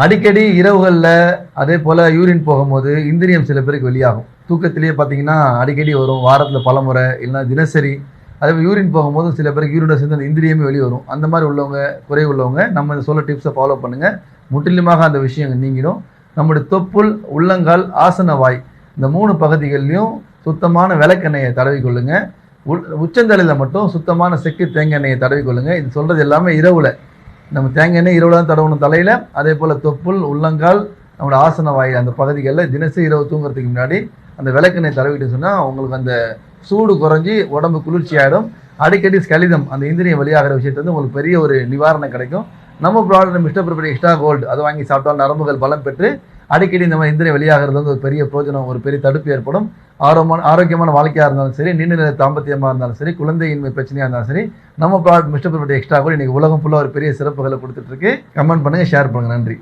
அடிக்கடி இரவுகளில் அதே போல் யூரின் போகும்போது இந்திரியம் சில பேருக்கு வெளியாகும். தூக்கத்திலேயே பார்த்தீங்கன்னா அடிக்கடி வரும். வாரத்தில் பல முறை இல்லைன்னா தினசரி. அதே யூரின் போகும்போது சில பேருக்கு யூரினை சேர்ந்து அந்த இந்திரியமே வெளியே வரும். அந்த மாதிரி உள்ளவங்க குறை உள்ளவங்க நம்ம இந்த சொல்ல டிப்ஸை ஃபாலோ பண்ணுங்கள் முற்றிலுமாக அந்த விஷயங்கள் நீங்கிடும். நம்முடைய தொப்புள் உள்ளங்கால் ஆசன வாய் இந்த மூணு பகுதிகள்லையும் சுத்தமான விளக்கெண்ணெயை தடவி கொள்ளுங்கள் உச்சந்தலையில் மட்டும் சுத்தமான செக்கு தேங்காய் எண்ணெயை தடவி கொள்ளுங்கள் இது சொல்கிறது எல்லாமே இரவில். நம்ம தேங்காய் எண்ணெய் இரவில் தான் தடவணும் தலையில். அதே போல் தொப்புள் உள்ளங்கால் நம்மளோட ஆசன வாயில் அந்த பகுதிகளில் தினசரி இரவு தூங்குறதுக்கு முன்னாடி அந்த விளக்கெண்ணெய் தடவிட்டு சொன்னால் உங்களுக்கு அந்த சூடு குறைஞ்சி உடம்பு குளிர்ச்சி ஆகிடும் அடிக்கடி ஸ்கலிதம் அந்த இந்திரியம் வெளியாகிற விஷயத்துல வந்து உங்களுக்கு பெரிய ஒரு நிவாரணம் கிடைக்கும். நம்ம ப்ராடக்ட் மிஸ்டர் ப்ரிப்பரி எக்ஸ்ட்ரா கோல்டு அதை வாங்கி சாப்பிட்டால் நரம்புகள் பலம் பெற்று அடிக்கடி இந்த மாதிரி இந்திரியம் வெளியாகிறது வந்து ஒரு பெரிய பிரோஜனம் ஒரு பெரிய தடுப்பு ஏற்படும். ஆரோமான ஆரோக்கியமான வாழ்க்கையாக இருந்தாலும் சரி நீண்ட நிலை தாம்பத்தியமாக இருந்தாலும் சரி குழந்தையின்மை பிரச்சனையாக இருந்தாலும் சரி நம்ம ப்ராடக்ட் மிஸ்டர் எக்ஸ்ட்ரா கூட இன்றைக்கி உலகம் ஃபுல்லாக ஒரு பெரிய சிறப்புகளை கொடுத்துட்ருக்கு கமெண்ட் பண்ணுங்கள் ஷேர் பண்ணுங்கள் நன்றி.